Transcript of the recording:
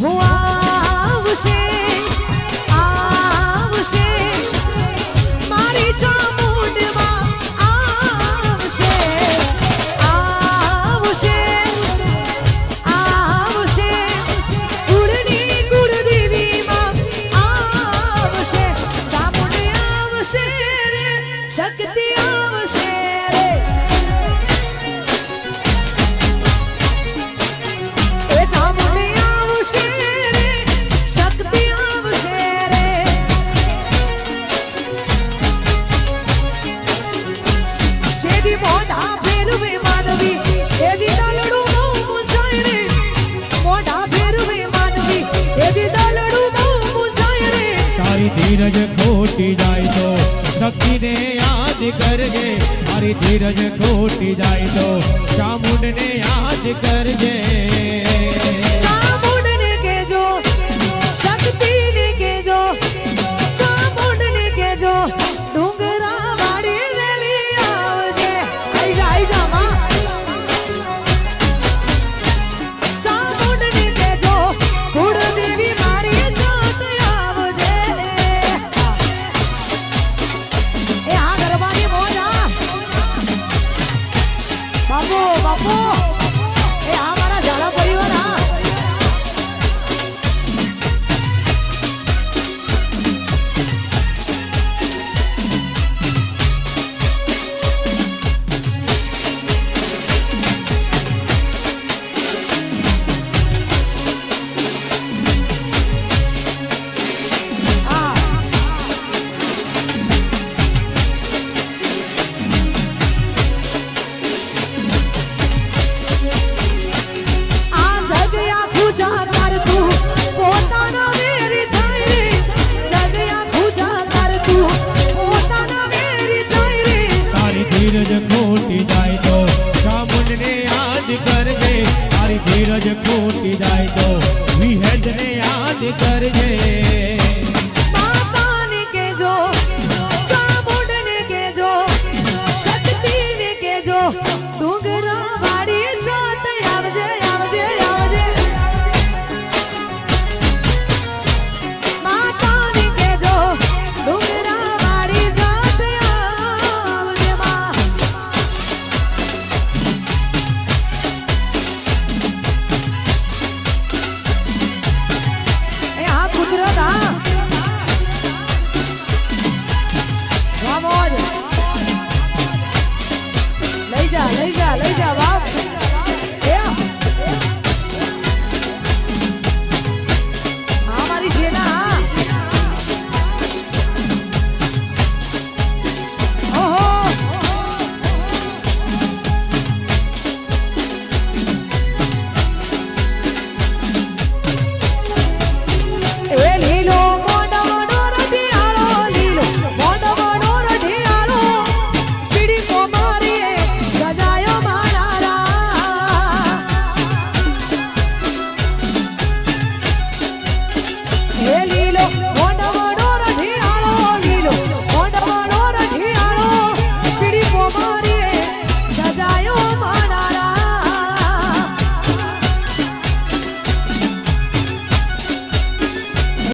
હું આવશે આવશે. મારી ચામુંડમાં આવશે આવશે આવશે. કુળની કુળદેવીમાં આવશે. ચામુંડ આવશે રે, શક્તિ ધીરજ ખોટી જાય તો શક્તિને યાદ કરજે. મારી ધીરજ ખોટી જાય તો ચામુંડને યાદ કરજે. Oh. ધીરજ ખોટી જાય તો ચામુંડને યાદ કરજે. તારી ધીરજ ખોટી જાય તો વિહેજને યાદ કરજે. ভালোই যাওয়া